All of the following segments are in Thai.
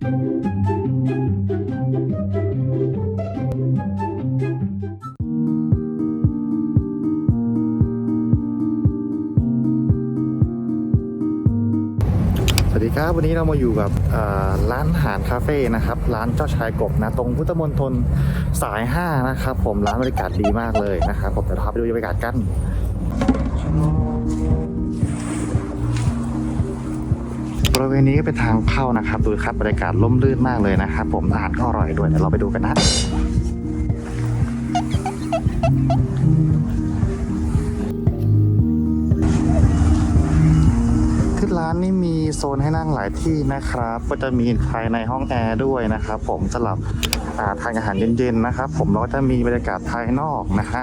สวัสดีครับ วันนี้เรามาอยู่กับร้านอาหารคาเฟ่นะครับ ร้านเจ้าชายกบนะ ตรงพุทธมณฑลสาย 5 นะครับ ผมร้านบรรยากาศดีมากเลยนะครับ ผมเดี๋ยวพาไปดูบรรยากาศกัน ริเวณนี้ก็เป็นทางเข้านะครับดูครับบรรยากาศร่มรื่นมากเลยนะครับ ผมอาหารก็อร่อยด้วยเดี๋ยวเราไปดูกันนะที่ร้านนี่มีโซนให้นั่งหลายที่นะครับ ก็จะมีภายในห้องแอร์ด้วยนะครับ ผมสำหรับทานอาหารเย็นๆนะครับ ผมแล้วก็จะมีบรรยากาศภายนอกนะฮะ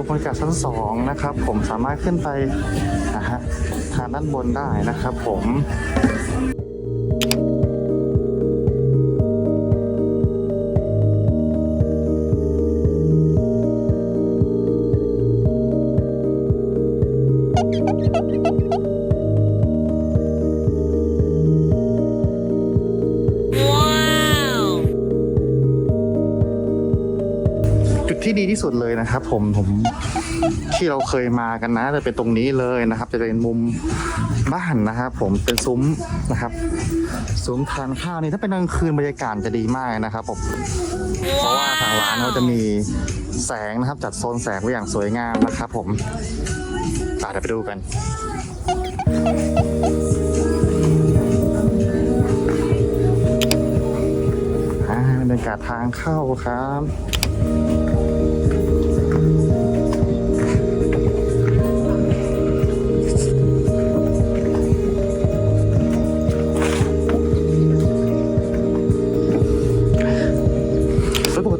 โซนบรรยากาศชั้นสองนะครับ ผมสามารถขึ้นไปนะฮะทางด้านบนได้นะครับผม ที่ดีที่สุดเลยนะครับผมผมที่เราเคยมากันนะจะเป็นตรงนี้เลยนะครับ จะเป็นมุมบ้านนะครับผมเป็นซุ้มนะครับซุ้มทานข้าวนี่ถ้าเป็นกลางคืนบรรยากาศจะดีมากนะครับผมเพราะว่าทางร้านเขาจะมีแสงนะครับ จัดโซนแสงไว้อย่างสวยงามนะครับผมอะเดี๋ยวไปดูกันบรรยากาศทางเข้าครับ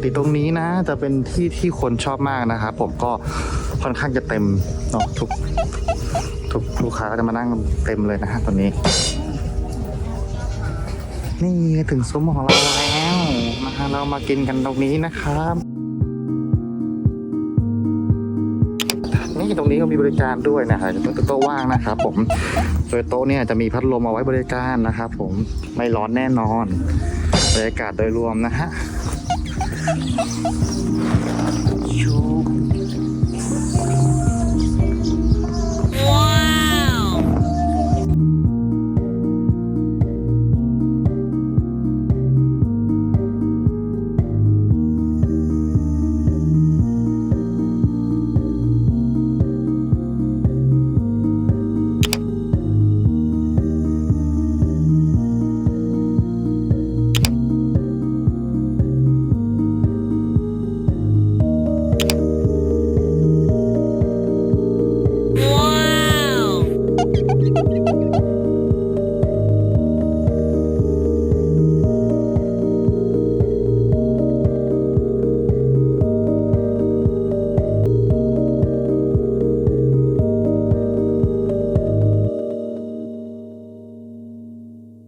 ติตรงนี้นะ จะเป็นที่ที่คนชอบมากนะครับผมก็ค่อนข้างจะเต็มเนาะทุกทุกลูกค้าก็จะมานั่งเต็มเลยนะฮะตอนนี้ นี่ถึงซุ้มของเราแล้วนะฮะเรามากินกันตรงนี้นะครับนี่ตรงนี้ก็มีบริการด้วยนะฮะจะโต๊ะว่างนะครับผมโดยโต๊ะเนี่ยจะมีพัดลมเอาไว้บริการนะครับผมไม่ร้อนแน่นอนบรรยากาศโดยรวมนะฮะ よいしょ。